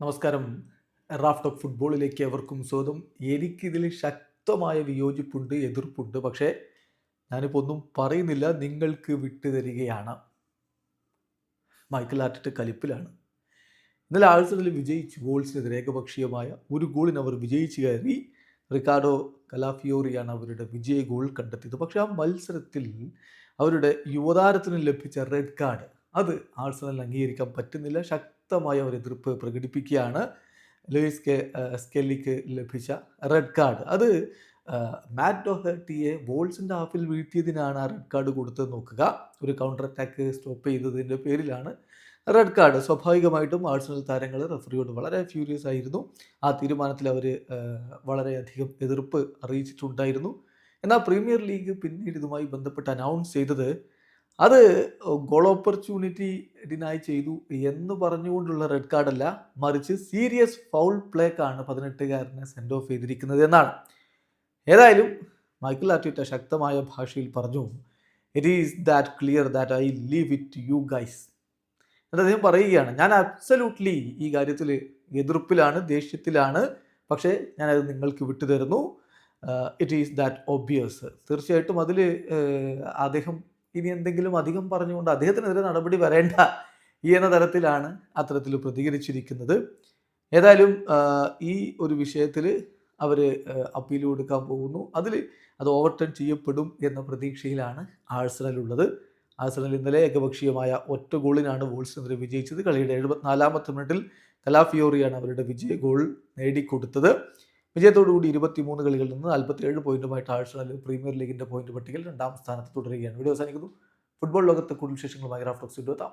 നമസ്കാരം. Raf of ഫുട്ബോളിലേക്ക് എവർക്കും സ്വാഗതം. എനിക്കിതിൽ ശക്തമായ വിയോജിപ്പുണ്ട് എതിർപ്പുണ്ട്. പക്ഷേ ഞാനിപ്പോൾ ഒന്നും പറയുന്നില്ല നിങ്ങൾക്ക് വിട്ടു തരികയാണ് മൈക്കിൾ ആർട്ടിട്ട് കലിപ്പിലാണ്. ഇന്നലെ ആഴ്സണൽ വിജയിച്ചു ഗോൾസിനെതിരെ ഏകപക്ഷീയമായ ഒരു ഗോളിന് അവർ വിജയിച്ചു കയറി. റിക്കാർഡോ കലാഫിയോറിയാണ് അവരുടെ വിജയ ഗോൾ കണ്ടെത്തിയത്. പക്ഷേ ആ മത്സരത്തിൽ അവരുടെ യുവതാരത്തിന് ലഭിച്ച റെഡ് കാർഡ്. അത് ആഴ്സണൽ അംഗീകരിക്കാൻ പറ്റുന്നില്ല. ശക്തമായ ഒരു എതിർപ്പ് പ്രകടിപ്പിക്കുകയാണ് ലൂയിസ് കെ സ്കെല്ലിക്ക് ലഭിച്ച റെഡ് കാർഡ്. അത് മാറ്റ് ഡോഹർട്ടിയെ ബോൾസിന്റെ ഹാഫിൽ വീഴ്ത്തിയതിനാണ് ആ റെഡ് കാർഡ് കൊടുത്തത് നോക്കുക. ഒരു കൗണ്ടർ അറ്റാക്ക് സ്റ്റോപ്പ് ചെയ്തതിന്റെ പേരിലാണ് റെഡ് കാർഡ്. സ്വാഭാവികമായിട്ടും ആഴ്സണൽ താരങ്ങൾ റെഫറിയോട് വളരെ ഫ്യൂരിയസ് ആയിരുന്നു. ആ തീരുമാനത്തിൽ അവർ വളരെയധികം എതിർപ്പ് അറിയിച്ചിട്ടുണ്ടായിരുന്നു. എന്നാൽ പ്രീമിയർ ലീഗ് പിന്നീട് ഇതുമായി ബന്ധപ്പെട്ട് അനൗൺസ് ചെയ്തത് അത് ഗോൾ ഓപ്പർച്യൂണിറ്റി ഡിനായി ചെയ്തു എന്ന് പറഞ്ഞുകൊണ്ടുള്ള റെഡ് കാർഡല്ല മറിച്ച് സീരിയസ് ഫൗൾ പ്ലേക്കാണ് പതിനെട്ടുകാരനെ സെൻഡ് ഓഫ് ചെയ്തിരിക്കുന്നത് എന്നാണ്. ഏതായാലും മൈക്കിൾ ആർട്ടിറ്റ ശക്തമായ ഭാഷയിൽ പറഞ്ഞു it is that clear that I leave it you guys അദ്ദേഹം പറയുകയാണ് ഞാൻ അബ്സല്യൂട്ട്ലി ഈ കാര്യത്തിൽ എതിർപ്പിലാണ് ദേഷ്യത്തിലാണ് പക്ഷേ ഞാനത് നിങ്ങൾക്ക് വിട്ടുതരുന്നു. ഇറ്റ് ഈസ് ദാറ്റ് ഒബിയസ് തീർച്ചയായിട്ടും അതിൽ അദ്ദേഹം ഇനി എന്തെങ്കിലും അധികം പറഞ്ഞുകൊണ്ട് അദ്ദേഹത്തിനെതിരെ നടപടി വരേണ്ട എന്ന തരത്തിലാണ് അത്തരത്തിൽ പ്രതികരിച്ചിരിക്കുന്നത്. ഏതായാലും ഈ ഒരു വിഷയത്തിൽ അവർ അപ്പീൽ കൊടുക്കാൻ പോകുന്നു. അതിൽ അത് ഓവർടേൺ ചെയ്യപ്പെടും എന്ന പ്രതീക്ഷയിലാണ് ആഴ്സണൽ ഉള്ളത് ആഴ്സണൽ ഇന്നലെ ഏകപക്ഷീയമായ ഒറ്റ ഗോളിനാണ് വോൾസിനെതിരെ വിജയിച്ചത്. കളിയുടെ എഴുപത്തിനാലാമത്തെ മിനിറ്റിൽ കലാഫിയോറിയാണ് അവരുടെ വിജയ ഗോൾ നേടിക്കൊടുത്തത്. വിജയത്തോടുകൂടി ഇരുപത്തിമൂന്ന് കളികളിൽ നിന്ന് നാൽപ്പത്തിയേഴ് പോയിന്റുമായിട്ട് ആഴ്സണൽ പ്രീമിയർ ലീഗിന്റെ പോയിന്റ് പട്ടികയിൽ രണ്ടാം സ്ഥാനത്ത് തുടരുകയാണ്. വീഡിയോ അവസാനിക്കുന്നു. ഫുട്ബോൾ ലോകത്ത് കൂടുതൽ വിശേഷങ്ങളുമായി റാഫ്റ്റോക്സ് എത്താം.